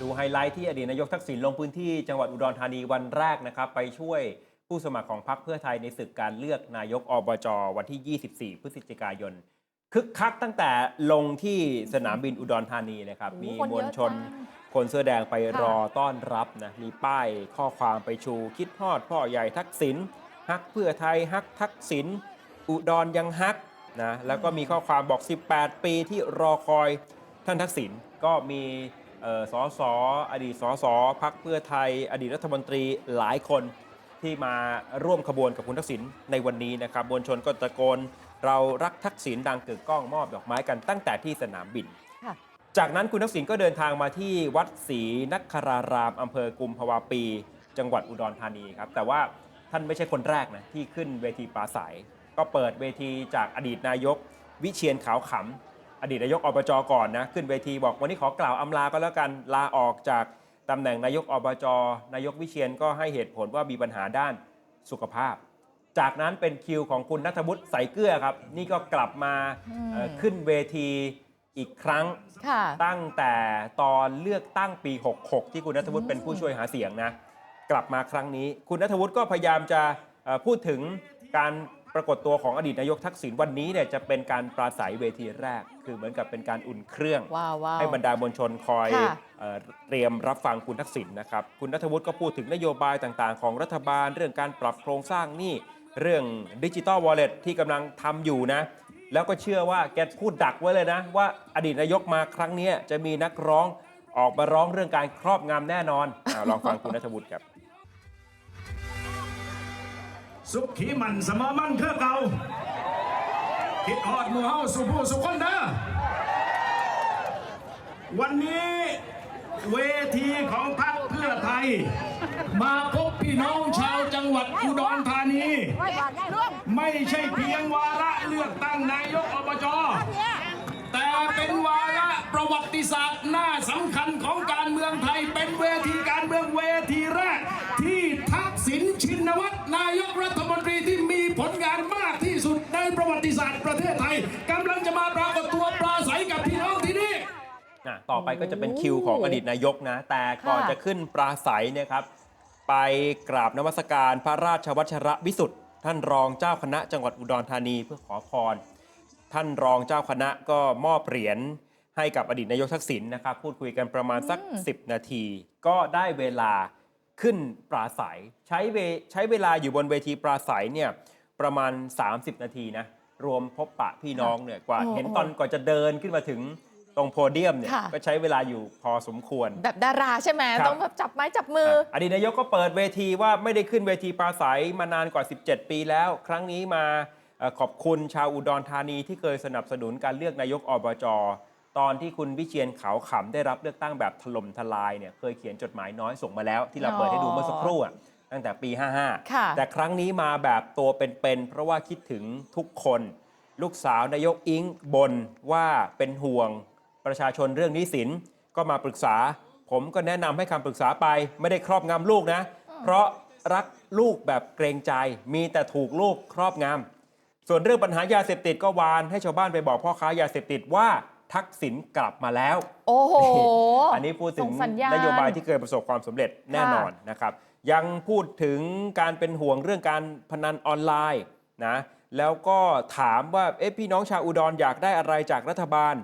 ดูไฮไลท์ที่อดีตนายกทักษิณลงพื้นที่จังหวัดอุดรธานีวันแรกนะครับ ไปช่วยผู้สมัครของพรรคเพื่อไทยในศึกการเลือกนายกอบจวันที่ 24 พฤศจิกายน คึกคักตั้งแต่ลงที่สนามบินอุดรธานีนะครับโอ้โหมีคนมเยวลอะชนจังคนเสื้อแดงไปค่ะรอต้อนรับนะมีป้ายข้อความไปชูคิดฮอดพ่อใหญ่ทักษิณฮักเพื่อไทยฮักทักษิณอุดรยังฮักนะแล้วก็มีข้อความบอก 18 ปีที่รอคอยท่านทักษิณก็มีเอ่อ สอสออดีตสอสอพักเพื่อไทย อดีตรัฐมนตรีหลายคนที่มาร่วมขบวนกับคุณทักษิณในวันนี้นะครับมวลชนก็ตะโกน เรารักทักษิณดังกึกก้องมอบดอกไม้กันตั้งแต่ที่สนามบินค่ะจากนั้นคุณทักษิณก็เดินทางมาที่วัดศรีนักคารารามอำเภอกุมภาวาปี จังหวัดอุดรธานีครับแต่ว่าท่านไม่ใช่คนแรกนะที่ขึ้นเวทีปราศัย ก็เปิดเวทีจากอดีตนายก วิเชียนขาวขำ อดีตนายกอบจก่อนนะขึ้นเวทีบอกวันนี้ขอกล่าวอำลาก็แล้วกันลาออกจากตำแหน่งนายกอบจนายกวิเชียนก็ให้เหตุผลว่ามีปัญหาด้านสุขภาพ จากนั้นเป็นคิวของคุณนัทวุฒิใสเกลือครับ นี่ก็กลับมาอืมเอ่อขึ้นเวทีอีกครั้งค่ะตั้งแต่ตอนเลือกตั้งปี 66 ที่คุณนัทวุฒิอืมเป็นผู้ช่วยหาเสียงนะ กลับมาครั้งนี้ คุณนัทวุฒิก็พยายามจะเอ่อพูดถึงการ ปรากฏตัวของอดีตนายกทักษิณวันนี้เนี่ยจะเป็นการปราศัยเวทีแรก คือเหมือนกับเป็นการอุ่นเครื่องว้าวว้าวให้บรรดามวลชนคอยค่ะเอ่อเตรียมรับฟังคุณทักษิณนะครับ คุณนัทวุฒิก็พูดถึงนโยบายต่างๆ ของรัฐบาล เรื่องการปรับโครงสร้างหนี้เรื่องดิจิ t a ลวอลเล็ตที่กำลังทำอยู่นะ แล้วก็เชื่อว่าแกพูดดักไว้เลยนะ ว่าอดีตนายกมาครั้งเนี้ยจะมีนักร้องออกมาร้องเรื่องการครอบงำแน่นอนอาลองฟังคุณนัทวุฒิครับ สุขขีมันสมอมันคือเก่าคิดฮอดหมู่เฮาสุผู้สุคนเด้อวันนี้เวทีของพรรคเพื่อไทย มาพบพี่น้องชาวจังหวัดอุดรธานี ไม่ใช่เพียงวาระเลือกตั้งนายกอบจแต่เป็นวาระประวัติศาสตร์หน้าสำคัญของการเมืองไทยเป็นเวทีการเมืองเวทีแรก ที่ทักษิณชินวัตร นายกรัฐมนตรีที่มีผลงานมากที่สุดในประวัติศาสตร์ประเทศไทยกำลังจะมาปรากฏตัวปราศัยกับพี่น้องที่นี่อะต่อไปก็จะเป็นคิวของอดีตนายกนะ แต่ก่อนค่ะ จะขึ้นปราศัยเนี่ยครับ ไปกราบนมัสการพระราชวัชระวิสุทธิ์ท่านรองเจ้าคณะจังหวัดอุดรธานีเพื่อขอพร ท่านรองเจ้าคณะก็มอบเหรียญให้กับอดีตนายกทักษิณนะครับ พูดคุยกันประมาณสัก 10 นาที ก็ได้เวลา ขึ้นปราศัยใช้เวใช้เวลาอยู่บนเวทีปราศัยเนี่ยประมาณ 30 นาทีนะรวมพบปะพี่น้องเนี่ยกว่าโอ้เห็นโอ้ตอนก่อนจะเดินขึ้นมาถึงตรงโพเดียมเนี่ยค่ะ ก็ใช้เวลาอยู่พอสมควร แบบดาราใช่ไหมครับ ต้องแบบจับไม้จับมือ อดีตนายกก็เปิดเวทีว่าไม่ได้ขึ้นเวทีปราศัยมานานกว่า 17 ปีแล้ว ครั้งนี้มาเอ่อขอบคุณชาวอุดรธานีที่เคยสนับสนุนการเลือกนายกอบจ ตอนที่คุณวิเชียนขาวขำได้รับเลือกตั้งแบบถล่มทลายเนี่ยเคยเขียนจดหมายน้อยส่งมาแล้ว ที่เราเปิดให้ดูเมื่อสักครู่อะตั้งแต่ปี ค่ะ55 แต่ครั้งนี้มาแบบตัวเป็นๆเพราะว่าคิดถึงทุกคน ลูกสาวนายกอิงบนว่าเป็นห่วงประชาชนเรื่องหนี้สินก็มาปรึกษา ผมก็แนะนำให้คำปรึกษาไปไม่ได้ครอบงำลูกนะ เพราะรักลูกแบบเกรงใจ มีแต่ถูกลูกครอบงำ ส่วนเรื่องปัญหายาเสพติดก็วานให้ชาวบ้านไปบอกพ่อค้ายาเสพติดว่า ทักษิณกลับมาแล้ว โอ้โห อันนี้พูดถึส่งงสัญญาณนโยบายที่เคยประสบความสำเร็จแน่นอนนะครับ ยังพูดถึงการเป็นห่วงเรื่องการพนันออนไลน์นะ แล้วก็ถามว่าเอ๊ะพี่น้องชาวอุดรอยากได้อะไรจากรัฐบาล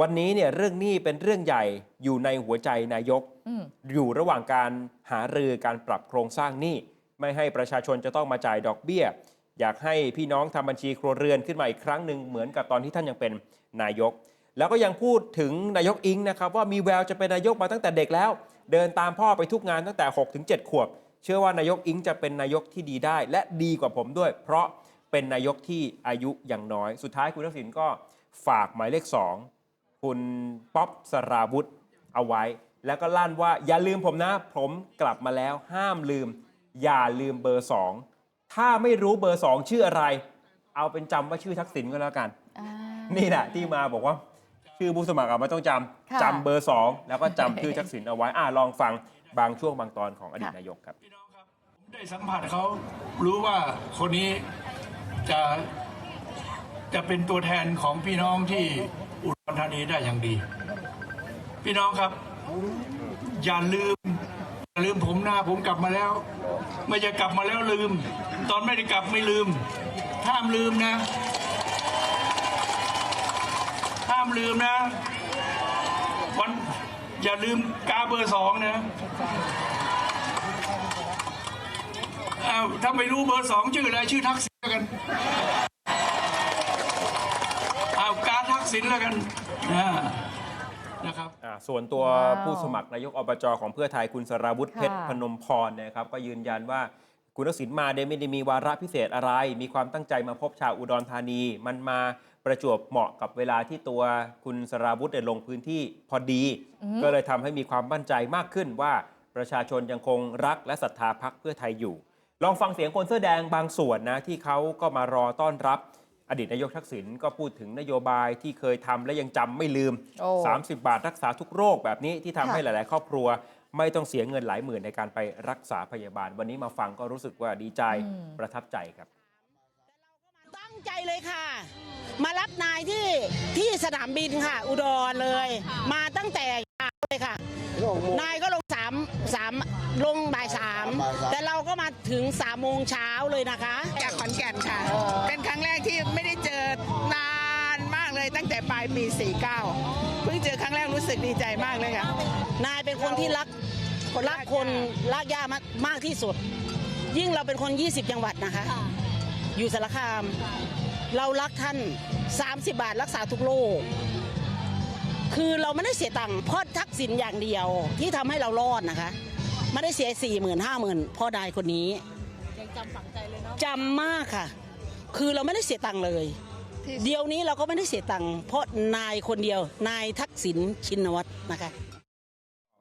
วันนี้เนี่ยเรื่องหนี้เป็นเรื่องใหญ่อยู่ในหัวใจนายกอืมอยู่ระหว่างการหารือการปรับโครงสร้างหนี้ไม่ให้ประชาชนจะต้องมาจ่ายดอกเบี้ย อยากให้พี่น้องทำบัญชีครัวเรือนขึ้นมาอีกครั้งหนึ่งเหมือนกับตอนที่ท่านยังเป็นนายก แล้วก็ยังพูดถึงนายกอิงนะครับว่ามีแววจะเป็นนายกมาตั้งแต่เด็กแล้ว เดินตามพ่อไปทุกงานตั้งแต่6ถึง7ขวบ เชื่อว่านายกอิงจะเป็นนายกที่ดีได้ และดีกว่าผมด้วย เพราะเป็นนายกที่อายุยังน้อย สุดท้ายคุณทักษิณก็ฝากหมายเลข 2 คุณป๊อปสราวุธเอาไว้ แล้วก็ลั่นว่าอย่าลืมผมนะ ผมกลับมาแล้วห้ามลืม อย่าลืมเบอร์ 2 ถ้าไม่รู้เบอร์ 2 ชื่ออะไร เอาเป็นจำว่าชื่อทักษิณก็แล้วกันอ่านี่แหละที่มาบอกว่า ชื่อผู้สมัครอะไม่ต้องจค่ะำจำเบอร์2แล้วก็จำชื่อทักษิณเอาไว้อ่าลองฟังบางช่วงบางตอนของอดีตค่ะนายกครับ พี่น้องครับผมได้สัมผัสเขารู้ว่าคนนี้จะจะเป็นตัวแทนของพี่น้องที่อุดรธานีได้อย่างดี พี่น้องครับ อย่าลืม อย่าลืมผมนะผมกลับมาแล้ว ไม่จะกลับมาแล้วลืม ตอนไม่ได้กลับไม่ลืมห้ามลืมนะห้ามลืมนะ วันอย่าลืมกาเบอร์สองนะอ้าวถ้าไม่รู้เบอร์สองชื่ออะไรชื่อทักษิณแล้วกันอ้าวการทักษิณแล้วกันอ่านะครับ อ่าส่วนตัวว้าวผู้สมัครนายกอบจของเพื่อไทยคุณสราวุธค่ะ เพชรพนมพรเนยครับก็ยืนยันว่าคุณทักษิณมาเดยไม่ได้มีวาระพิเศษอะไร มีความตั้งใจมาพบชาวอุดรธานี มันมา ประจวบเหมาะกับเวลาที่ตัวคุณสราวุธเนี่ยลงพื้นที่พอดี ก็เลยทำให้มีความมั่นใจมากขึ้นว่าประชาชนยังคงรักและศรัทธาพักเพื่อไทยอยู่ ลองฟังเสียงคนเสื้อแดงบางส่วนนะที่เขาก็มารอต้อนรับ อดีตนายกทักษิณก็พูดถึงนโยบายที่เคยทำและยังจำไม่ลืมโอ้30 บาทรักษาทุกโรคแบบนี้ที่ทำให้หลาย ๆ ครอบครัวไม่ต้องเสียเงินหลายหมื่นในการไปรักษาพยาบาล วันนี้มาฟังก็รู้สึกว่าดีใจประทับใจครับตั้ง ใจเลยค่ะ มารับนายที่ที่สนามบินค่ะ อุดรเลย มาตั้งแต่เช้าเลยค่ะ นายก็ลงสามสามลงบ่ายสามแต่เราก็มาถึงสามโมงเช้าเลยนะคะ จากขอนแก่นค่ะ เป็นครั้งแรกที่ไม่ได้เจอนานมากเลยตั้งแต่ปลายปี 49 เพิ่งเจอครั้งแรกรู้สึกดีใจมากเลยค่ะ นายเป็นคนที่รักคนรัรักกคนรักย่ามากมากที่สุด ยิ่งเราเป็นคน 20 จังหวัดนะคะ อยู่สารคาม เรารักท่าน 30 บาทรักษาทุกโรคคือเราไม่ได้เสียตังค์เพราะทักษิณอย่างเดียวที่ทำให้เรารอดนะคะ ไม่ได้เสียสี่หมื่นห้าหมื่นพ่อนายคนนี้ยังจำฝังใจเลยเนาะจำมากค่ะ คือเราไม่ได้เสียตังค์เลยเดี๋ยวนี้เราก็ไม่ได้เสียตังค์เพราะนายคนเดียวนายทักษิณชินวัตรนะคะ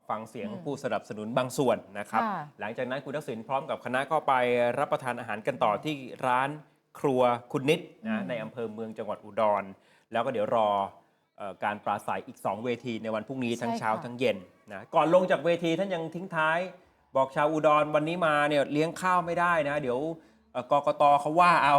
ฟังเสียงผู้สนับสนุนบางส่วนนะครับค่ะหลังจากนั้นคุณทักษิณพร้อมกับคณะก็ไปรับประทานอาหารกันต่อที่ร้านครัวคุณนิดนะในอำเภอเมืองจังหวัดอุดร แล้วก็เดี๋ยวรอเอ่อการปราศัยอีก 2 เวทีในวันพรุ่งนี้ทั้งใช่เช้าค่ะทั้งเย็นนะก่อนลงจากเวทีท่านยังทิ้งท้าย บอกชาวอุดรวันนี้มาเนี่ยเลี้ยงข้าวไม่ได้นะ เดี๋ยว เอ่อกกตเขาว่าเอา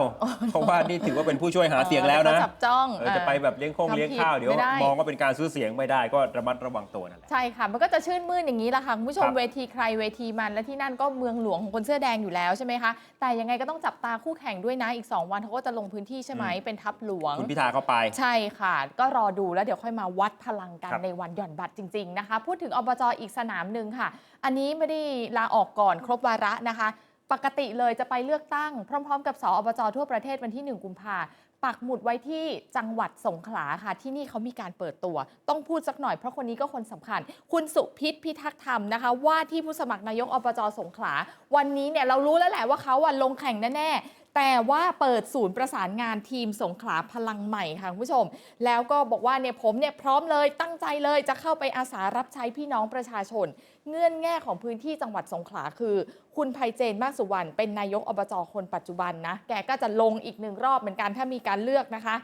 เพราะว่านี่ถือว่าเป็นผู้ช่วยหาเสียงแล้วนะเดี๋ยเขาจับจ้องเออจะไปแบบเลี้ยงคงทำผิดเลี้ยงข้าวเดี๋ยว ไม่ได้มองว่าเป็นการซื้อเสียงไม่ได้ก็ระมัดระวังตัวนั่นแหละ ใช่ค่ะมันก็จะชื่นมื่นอย่างนี้แหละค่ะคุณผู้ชมครับเวทีใครเวทีมันและที่นั่นก็เมืองหลวงของคนเสื้อแดงอยู่แล้วใช่ไหมคะแต่ยังไงก็ต้องจับตาคู่แข่งด้วยนะอีก 2 วันเขาก็จะลงพื้นที่ใช่ไหมอืม เป็นทัพหลวง คุณพิธาเข้าไป ใช่ค่ะ ก็รอดูแล้วเดี๋ยวค่อยมาวัดพลังกันครับในวันหย่อนบัตรจริง ๆ นะคะ พูดถึงอบจอีกสนามหนึ่งค่ะ อันนี้ไม่ได้ลาออกก่อนครบวาระนะคะ ปกติเลยจะไปเลือกตั้งพร้อม ๆ กับสอบจทั่วประเทศวันที่ 1 กุมภาปักหมุดไว้ที่จังหวัดสงขลาค่ะ ที่นี่เขามีการเปิดตัว ต้องพูดสักหน่อยเพราะคนนี้ก็คนสำคัญ คุณสุพิษพิทักษ์ธรรมนะคะ ว่าที่ผู้สมัครนายกอบจสงขลา วันนี้เนี่ยเรารู้แล้วแหละว่าเขาวันลงแข่งแน่ๆ แต่ว่าเปิดศูนย์ประสานงานทีมสงขลาพลังใหม่ค่ะคุณผู้ชม แล้วก็บอกว่าเนี่ยผมเนี่ยพร้อมเลยตั้งใจเลยจะเข้าไปอาสารับใช้พี่น้องประชาชน เงื่อนแง่ของพื้นที่จังหวัดสงขลาคือ คุณไพเจนมากสุวรรณเป็นนายกอบจคนปัจจุบันนะแกก็จะลงอีกหนึ่งรอบเหมือนกันถ้ามีการเลือกนะคะ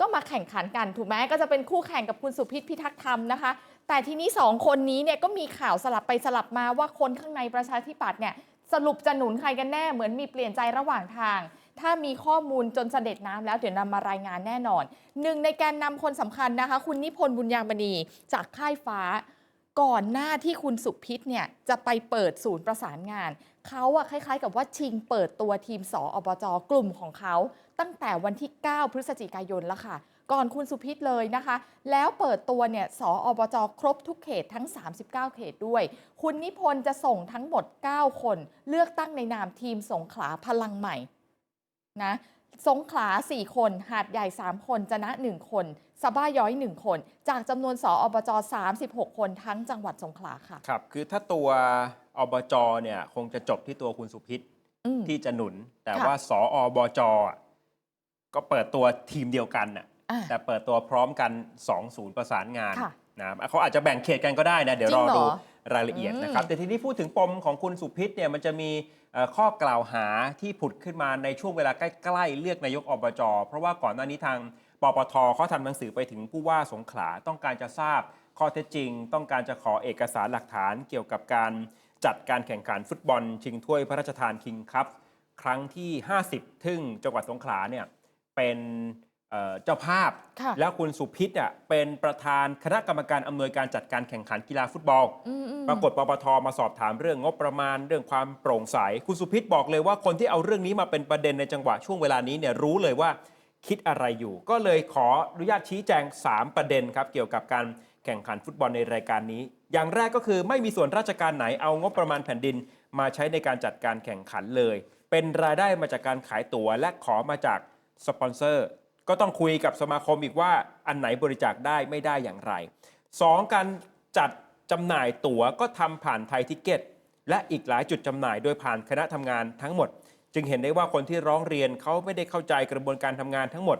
ก็มาแข่งขันกันถูกไหมก็จะเป็นคู่แข่งกับคุณสุพิษพิทักษ์ธรรมนะคะแต่ทีนี้สองคนนี้เนี่ยก็มีข่าวสลับไปสลับมาว่าคนข้างในประชาธิปัตย์เนี่ย สรุปจะหนุนใครกันแน่เหมือนมีเปลี่ยนใจระหว่างทาง ถ้ามีข้อมูลจนเสด็จน้ำแล้วเดี๋ยวนำมารายงานแน่นอน หนึ่งในแกนนำคนสำคัญนะคะ คุณนิพนธ์บุญยามณีจากค่ายฟ้า ก่อนหน้าที่คุณสุพิษเนี่ยจะไปเปิดศูนย์ประสานงานเขาอะคล้ายๆ กับว่าชิงเปิดตัวทีมสออบจกลุ่มของเขา ตั้งแต่วันที่ 9 พฤศจิกายนแล้วค่ะ ก่อนคุณสุพิษเลยนะคะ แล้วเปิดตัวเนี่ยสออบจครบทุกเขตทั้ง 39 เขตด้วย คุณนิพนธ์จะส่งทั้งหมด 9 คน เลือกตั้งในนามทีมสงขลาพลังใหม่นะสงขลา 4 คน หาดใหญ่ 3 คน จะนะ 1 คนสะบ้าย้อย 1 คน จากจำนวนสออบจ 36 คนทั้งจังหวัดสงขลาค่ะ ครับ คือถ้าตัวอบจเนี่ยคงจะจบที่ตัวคุณสุพิษอืมที่จะหนุน แต่ค่ะว่าสออบจอะก็เปิดตัวทีมเดียวกันน่ะอะ แต่เปิดตัวพร้อมกัน 2 ศูนย์ประสานงานค่ะนะเขาอาจจะแบ่งเขตกันก็ได้นะ เดี๋ยวจริรงอเหรอดูรายละเอียดอืมนะครับ แต่ทีนี้พูดถึงปมของคุณสุพิษเนี่ยมันจะมีเอ่อข้อกล่าวหาที่ผุดขึ้นมาในช่วงเวลาใกล้ๆ เลือกนายกอบจเพราะว่าก่อนหน้านี้ทางปปทเขาทำหนังสือไปถึงผู้ว่าสงขลาต้องการจะทราบข้อเท็จจริง ต้องการจะขอเอกสารหลักฐานเกี่ยวกับการจัดการแข่งขันฟุตบอล ชิงถ้วยพระราชทานคิงคัพครั้งที่ 50ทึ่งจังหวัดสงขลาเนี่ยเป็น เอ่อเจ้าภาพค่ะแล้วคุณสุพิษอะเป็นประธานคณะกรรมการอำนวยการจัดการแข่งขันกีฬาฟุตบอลอืมอืมปรากฏปปทมาสอบถามเรื่องงบประมาณเรื่องความโปร่งใส คุณสุพิษบอกเลยว่าคนที่เอาเรื่องนี้มาเป็นประเด็นในจังหวะช่วงเวลานี้เนี่ยรู้เลยว่าคิดอะไรอยู่ ก็เลยขออนุญาตชี้แจง 3 ประเด็นครับ เกี่ยวกับการแข่งขันฟุตบอลในรายการนี้ อย่างแรกก็คือไม่มีส่วนราชการไหนเอางบประมาณแผ่นดิน มาใช้ในการจัดการแข่งขันเลย เป็นรายได้มาจากการขายตั๋วและขอมาจากสปอนเซอร์ ก็ต้องคุยกับสมาคมอีกว่าอันไหนบริจาคได้ไม่ได้อย่างไร 2. การจัดจำหน่ายตั๋วก็ทำผ่านไทยทิเก็ต และอีกหลายจุดจำหน่ายโดยผ่านคณะทำงานทั้งหมด จึงเห็นได้ว่าคนที่ร้องเรียนเขาไม่ได้เข้าใจกระบวนการทำงานทั้งหมด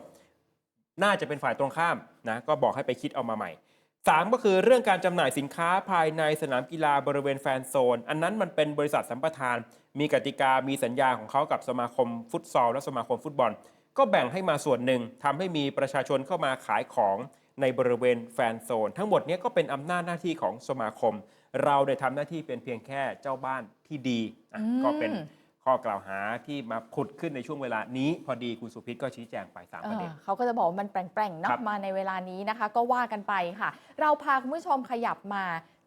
น่าจะเป็นฝ่ายตรงข้ามนะก็บอกให้ไปคิดเอามาใหม่ 3 ก็คือเรื่องการจำหน่ายสินค้าภายในสนามกีฬาบริเวณแฟนโซน อันนั้นมันเป็นบริษัทสัมปทาน มีกติกามีสัญญาของเขากับสมาคมฟุตซอลและสมาคมฟุตบอล ก็แบ่งให้มาส่วนหนึ่งทำให้มีประชาชนเข้ามาขายของในบริเวณแฟนโซน ทั้งหมดเนี้ก็เป็นอำนาจหน้าที่ของสมาคม เราได้ทำหน้าที่เป็นเพียงแค่เจ้าบ้านที่ดีอะอืมก็เป็นข้อกล่าวหาที่มาผุดขึ้นในช่วงเวลานี้ พอดีคุณสุพิษก็ชี้แจงไปสามประเด็นเออเขาก็จะบอกว่ามันแปลงๆเนาะครับมาในเวลานี้นะคะ ก็ว่ากันไปค่ะ เราพาคุณผู้ชมขยับมา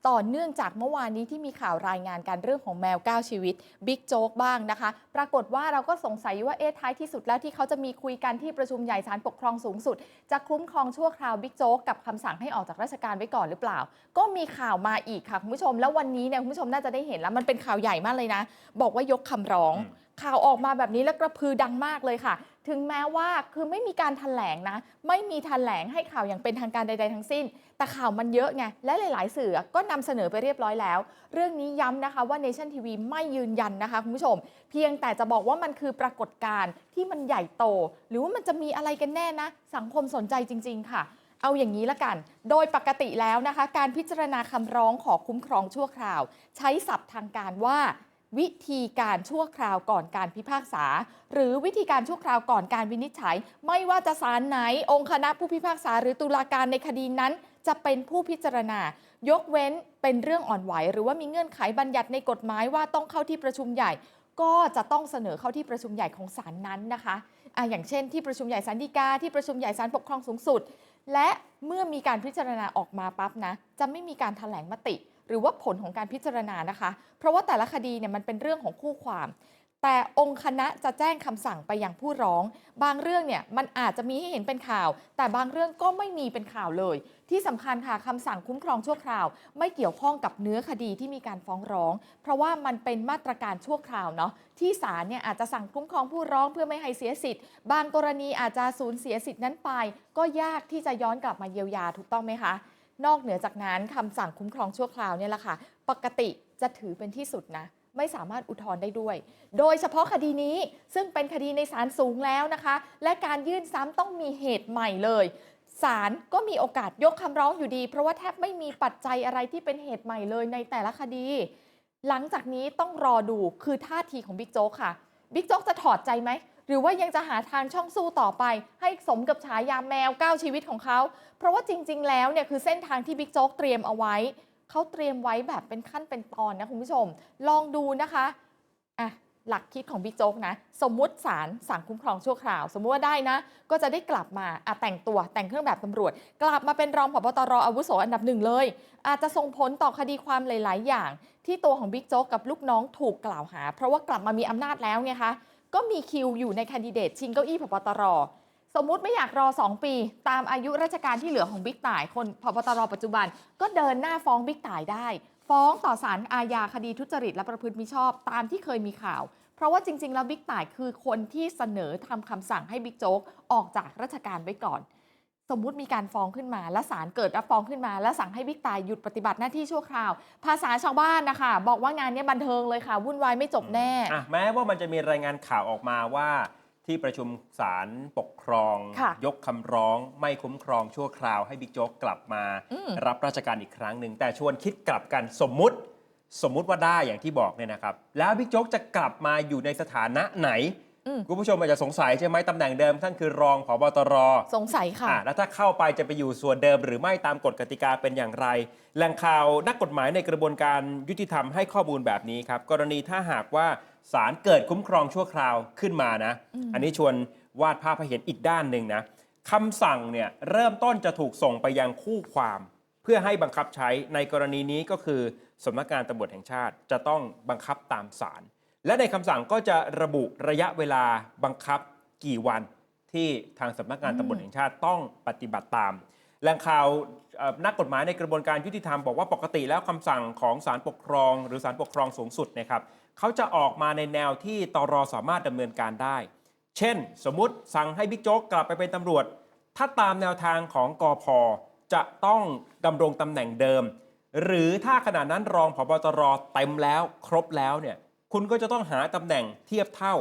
ต่อเนื่องจากเมื่อวานนี้ที่มีข่าวรายงานการเรื่องของแมว 9 ชีวิตบิ๊กโจ๊กบ้างนะคะ ปรากฏว่าเราก็สงสัยว่าเอ๊ะท้ายที่สุดแล้วที่เขาจะมีคุยกันที่ประชุมใหญ่ศาลปกครองสูงสุด จะคุ้มครองชั่วคราวบิ๊กโจ๊กกับคำสั่งให้ออกจากราชการไว้ก่อนหรือเปล่า ก็มีข่าวมาอีกค่ะคุณผู้ชม แล้ววันนี้เนี่ยคุณผู้ชมน่าจะได้เห็นแล้วมันเป็นข่าวใหญ่มากเลยนะ บอกว่ายกคำร้องอืมข่าวออกมาแบบนี้แล้วกระพือดังมากเลยค่ะ ถึงแม้ว่าคือไม่มีการถแถลงนะ ไม่มีแถลงให้ข่าวอย่างเป็นทางการใด ๆ ทั้งสิ้น แต่ข่าวมันเยอะไง และหลาย ๆ สื่อก็นำเสนอไปเรียบร้อยแล้ว เรื่องนี้ย้ำนะคะว่า Nation TV ไม่ยืนยันนะคะคุณผู้ชม เพียงแต่จะบอกว่ามันคือปรากฏการณ์ที่มันใหญ่โต หรือว่ามันจะมีอะไรกันแน่นะ สังคมสนใจจริง ๆ ค่ะ เอาอย่างนี้ละกัน โดยปกติแล้วนะคะ การพิจารณาคำร้องขอคุ้มครองชั่วคราว ใช้ศัพท์ทางการว่าวิธีการชั่วคราวก่อนการพิพากษา หรือวิธีการชั่วคราวก่อนการวินิจฉัย ไม่ว่าจะศาลไหน องค์คณะผู้พิพากษาหรือตุลาการในคดีนั้น จะเป็นผู้พิจารณายกเว้นเป็นเรื่องอ่อนไหว หรือว่ามีเงื่อนไขบัญญัติในกฎหมายว่าต้องเข้าที่ประชุมใหญ่ ก็จะต้องเสนอเข้าที่ประชุมใหญ่ของศาลนั้นนะคะอะอย่างเช่น ที่ประชุมใหญ่ศาลฎีกาที่ประชุมใหญ่ศาลปกครองสูงสุด และเมื่อมีการพิจารณาออกมาปั๊บนะจะไม่มีการถแถลงมติ หรือว่าผลของการพิจารณานะคะ เพราะว่าแต่ละคดีเนี่ยมันเป็นเรื่องของคู่ความ แต่องค์คณะจะแจ้งคำสั่งไปยังผู้ร้อง บางเรื่องเนี่ยมันอาจจะมีให้เห็นเป็นข่าว แต่บางเรื่องก็ไม่มีเป็นข่าวเลย ที่สำคัญค่ะคำสั่งคุ้มครองชั่วคราว ไม่เกี่ยวข้องกับเนื้อคดีที่มีการฟ้องร้อง เพราะว่ามันเป็นมาตรการชั่วคราวเนาะที่ศาลเนี่ยอาจจะสั่งคุ้มครองผู้ร้องเพื่อไม่ให้เสียสิทธิ์ บางกรณีอาจจะสูญเสียสิทธินั้นไป ก็ยากที่จะย้อนกลับมาเยียวยาถูกต้องไหมคะนอกเหนือจากนั้นคำสั่งคุ้มครองชั่วคราวเนี่ยแหละค่ะ ปกติจะถือเป็นที่สุดนะ ไม่สามารถอุทธรณ์ได้ด้วย โดยเฉพาะคดีนี้ซึ่งเป็นคดีในศาลสูงแล้วนะคะ และการยื่นซ้ำต้องมีเหตุใหม่เลยศาลก็มีโอกาสยกคำร้องอยู่ดี เพราะว่าแทบไม่มีปัจจัยอะไรที่เป็นเหตุใหม่เลยในแต่ละคดี หลังจากนี้ต้องรอดูคือท่าทีของบิ๊กโจ๊กค่ะบิ๊กโจ๊กจะถอดใจไหมหรือว่ายังจะหาทางช่องสู้ต่อไป ให้สมกับฉายาแมว9ชีวิตของเขา เพราะว่าจริง ๆ แล้วเนี่ยคือเส้นทางที่บิ๊กโจ๊กเตรียมเอาไว้ เขาเตรียมไว้แบบเป็นขั้นเป็นตอนนะคุณผู้ชม ลองดูนะคะอะหลักคิดของบิ๊กโจ๊กนะ สมมุติศาลสั่งคุ้มครองชั่วคราว สมมุติว่าได้นะ ก็จะได้กลับมาอะแต่งตัวแต่งเครื่องแบบตำรวจ กลับมาเป็นรองผบตรอาวุโสอันดับหนึ่งเลย อาจจะส่งผลต่อคดีความหลาย ๆ อย่าง ที่ตัวของบิ๊กโจ๊กกับลูกน้องถูกกล่าวหา เพราะว่ากลับมามีอำนาจแล้วไงคะก็มีคิวอยู่ในแคนดิเดตชิงเก้าอี้พบตร สมมุติไม่อยากรอ 2 ปี ตามอายุราชการที่เหลือของบิ๊กต่าย คนพบตรปัจจุบัน ก็เดินหน้าฟ้องบิ๊กต่ายได้ ฟ้องต่อศาลอาญาคดีทุจริตและประพฤติมิชอบตามที่เคยมีข่าว เพราะว่าจริง ๆ แล้วบิ๊กต่ายคือคนที่เสนอทำคำสั่งให้บิ๊กโจ๊กออกจากราชการไว้ก่อน สมมุติมีการฟ้องขึ้นมา และศาลเกิดรับฟ้องขึ้นมา และสั่งให้บิ๊กตายหยุดปฏิบัติหน้าที่ชั่วคราว ภาษาชาวบ้านนะคะบอกว่างานนี้บันเทิงเลยค่ะวุ่นวายไม่จบแน่แม้ว่ามันจะมีรายงานข่าวออกมาว่า ที่ประชุมศาลปกครอง ค่ะยกคำร้องไม่คุ้มครองชั่วคราวให้บิ๊กโจ๊กกลับมาอืม รับราชการอีกครั้งหนึ่ง แต่ชวนคิดกลับกันสมมุติ สมมุติว่าได้อย่างที่บอกเนี่ยนะครับ แล้วบิ๊กโจ๊กจะกลับมาอยู่ในสถานะไหน อืม คุณผู้ชมอาจจะสงสัยใช่ไหมตำแหน่งเดิมท่านคือรองผบตร สงสัยค่ะ อะแล้วถ้าเข้าไปจะไปอยู่ส่วนเดิมหรือไม่ตามกฎกติกาเป็นอย่างไรแหล่งข่าวนักกฎหมายในกระบวนการยุติธรรมให้ข้อมูลแบบนี้ครับ กรณีถ้าหากว่า ศาลเกิดคุ้มครองชั่วคราวขึ้นมานะอืมอันนี้ชวนวาดภาพให้เห็นอีกด้านหนึ่งนะคำสั่งเนี่ยเริ่มต้นจะถูกส่งไปยังคู่ความ เพื่อให้บังคับใช้ในกรณีนี้ก็คือสำนักงานตำรวจแห่งชาติจะต้องบังคับตามศาลและในคำสั่งก็จะระบุระยะเวลาบังคับกี่วันที่ทางสำนักงานตำรวจแห่งชาติต้องปฏิบัติตามแหล่งข่าวเอ่อนักกฎหมายในกระบวนการยุติธรรมบอกว่าปกติแล้วคำสั่งของศาลปกครอง หรือศาลปกครองสูงสุดนะครับ เขาจะออกมาในแนวที่ตรสามารถดำเนินการได้ เช่น สมมติสั่งให้บิ๊กโจ๊กกลับไปเป็นตำรวจ ถ้าตามแนวทางของกอพจะต้องดำรงตำแหน่งเดิม หรือถ้าขณะนั้นรองผบตรเต็มแล้วครบแล้วเนี่ยคุณก็จะต้องหาตำแหน่งเทียบเท่า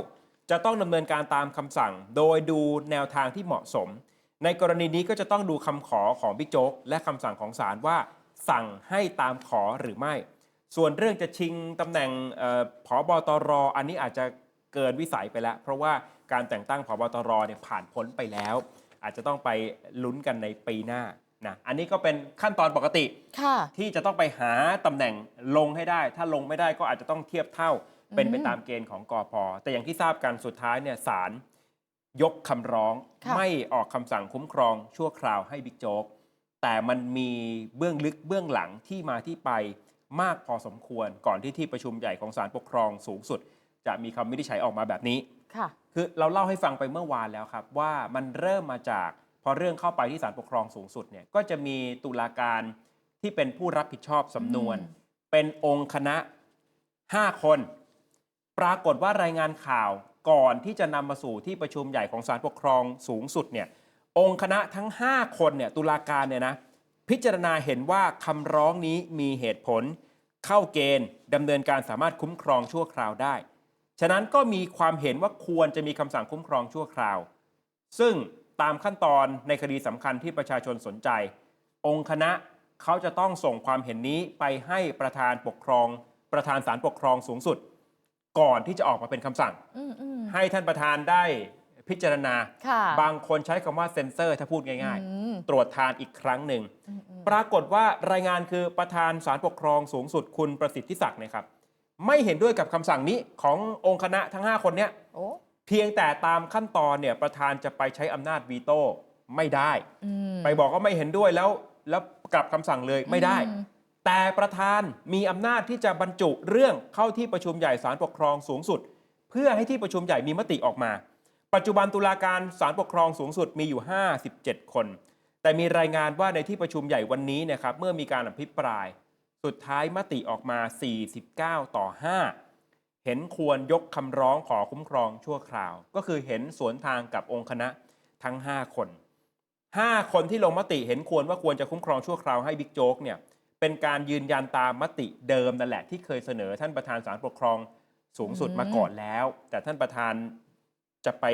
จะต้องดำเนินการตามคำสั่ง โดยดูแนวทางที่เหมาะสม ในกรณีนี้ก็จะต้องดูคำขอของบิ๊กโจ๊กและคำสั่งของศาลว่า สั่งให้ตามขอหรือไม่ ส่วนเรื่องจะชิงตำแหน่งเออผอบตรอันนี้อาจจะเกินวิสัยไปแล้ว เพราะว่าการแต่งตั้งผอบตรเนี่ยผ่านพ้นไปแล้ว อาจจะต้องไปลุ้นกันในปีหน้านะอันนี้ก็เป็นขั้นตอนปกติค่ะที่จะต้องไปหาตำแหน่งลงให้ได้ ถ้าลงไม่ได้ก็อาจจะต้องเทียบเท่าเป็นไปอืมตามเกณฑ์ของกอพแต่อย่างที่ทราบกันสุดท้ายเนี่ยศาลยกคำร้องค่ะไม่ออกคำสั่งคุ้มครองชั่วคราวให้บิ๊กโจ๊กแต่มันมีเบื้องลึกเบื้องหลังที่มาที่ไป มากพอสมควรก่อนที่ที่ประชุมใหญ่ของศาลปกครองสูงสุด จะมีคำวินิจฉัยออกมาแบบนี้ค่ะคือเราเล่าให้ฟังไปเมื่อวานแล้วครับ ว่ามันเริ่มมาจากพอเรื่องเข้าไปที่ศาลปกครองสูงสุดเนี่ยก็จะมีตุลาการที่เป็นผู้รับผิดชอบสำนวนอืมเป็นองค์คณะ 5 คน ปรากฏว่ารายงานข่าวก่อนที่จะนำมาสู่ที่ประชุมใหญ่ของศาลปกครองสูงสุดเนี่ยองค์คณะทั้ง 5 คนเนี่ยตุลาการเนี่ยนะ พิจารณาเห็นว่าคำร้องนี้มีเหตุผล เข้าเกณฑ์ดำเนินการสามารถคุ้มครองชั่วคราวได้ ฉะนั้นก็มีความเห็นว่าควรจะมีคำสั่งคุ้มครองชั่วคราว ซึ่งตามขั้นตอนในคดีสำคัญที่ประชาชนสนใจ องค์คณะเขาจะต้องส่งความเห็นนี้ไปให้ประธานปกครอง ประธานศาลปกครองสูงสุด ก่อนที่จะออกมาเป็นคำสั่งอืมอืมให้ท่านประธานได้ พิจารณา ค่ะบางคนใช้คำว่าเซ็นเซอร์ถ้าพูดง่าย อืมๆ ตรวจทานอีกครั้งหนึ่ง อืมอืมปรากฏว่ารายงานคือประธานศาลปกครองสูงสุดคุณประสิทธิศักดิ์เนะครับ ไม่เห็นด้วยกับคำสั่งนี้ขององค์คณะทั้ง 5 คนเนี้ยโอ้เพียงแต่ตามขั้นตอนเนี่ยประธานจะไปใช้อำนาจวีโต้ไม่ได้ อืม ไปบอกว่าไม่เห็นด้วยแล้วแล้วกลับคำสั่งเลยไม่ได้ อืม แต่ประธานมีอำนาจที่จะบรรจุเรื่องเข้าที่ประชุมใหญ่ศาลปกครองสูงสุด เพื่อให้ที่ประชุมใหญ่มีมติออกมา ปัจจุบันตุลาการศาลปกครองสูงสุดมีอยู่ 57 คน แต่มีรายงานว่าในที่ประชุมใหญ่วันนี้นะครับเมื่อมีการอภิปราย สุดท้ายมติออกมา 49 ต่อ 5 เห็นควรยกคำร้องขอคุ้มครองชั่วคราว ก็คือเห็นสวนทางกับองค์คณะทั้ง 5 คน 5 คนที่ลงมติเห็นควรว่าควรจะคุ้มครองชั่วคราวให้บิ๊กโจ๊กเนี่ยเป็นการยืนยันตามมติเดิมนั่นแหละที่เคยเสนอท่านประธานศาลปกครองสูงสุดมาก่อนแล้ว แต่ท่านประธาน จะไป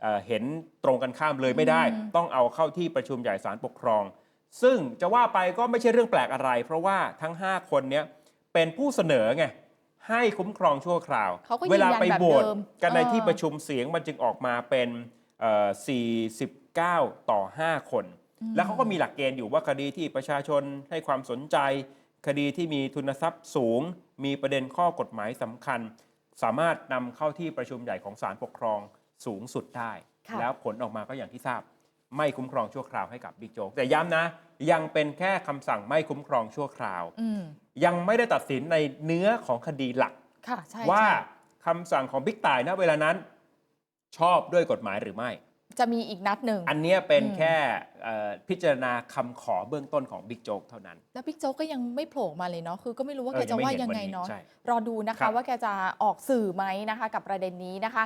เอ่อเห็นตรงกันข้ามเลยไม่ได้อืมต้องเอาเข้าที่ประชุมใหญ่ศาลปกครอง ซึ่งจะว่าไปก็ไม่ใช่เรื่องแปลกอะไร เพราะว่าทั้ง 5 คนเนี้ยเป็นผู้เสนอไงให้คุ้มครองชั่วคราวเขาก็ยืนยันเวลาไปโหวตแบบเดิมกันในเออที่ประชุมเสียงมันจึงออกมาเป็นเอ่อ49 ต่อ 5 คน แล้วเขาก็มีหลักเกณฑ์อยู่ว่าคดีที่ประชาชนให้ความสนใจ คดีที่มีทุนทรัพย์สูง มีประเด็นข้อกฎหมายสำคัญ สามารถนำเข้าที่ประชุมใหญ่ของศาลปกครอง สูงสุดได้ ค่ะ แล้วผลออกมาก็อย่างที่ทราบ ไม่คุ้มครองชั่วคราวให้กับบิ๊กโจ๊กแต่ย้ำนะ ยังเป็นแค่คำสั่งไม่คุ้มครองชั่วคราว อืมยังไม่ได้ตัดสินในเนื้อของคดีหลัก ค่ะใช่ว่าใช่คำสั่งของบิ๊กต่ายณเวลานั้น ชอบด้วยกฎหมายหรือไม่ จะมีอีกนัดหนึ่ง อันเนี้ยเป็นอืม แค่เอ่อพิจารณาคำขอเบื้องต้นของบิ๊กโจ๊กเท่านั้นแล้วบิ๊กโจ๊กก็ยังไม่โผล่มาเลยเนาะคือก็ไม่รู้ว่าเอแกอจะว่ายังยังไม่ไงเห็นวันนี้เนาะ ใช่ รอดูนะครัคะบว่าแกจะออกสื่อไหมนะคะ กับประเด็นนี้นะคะ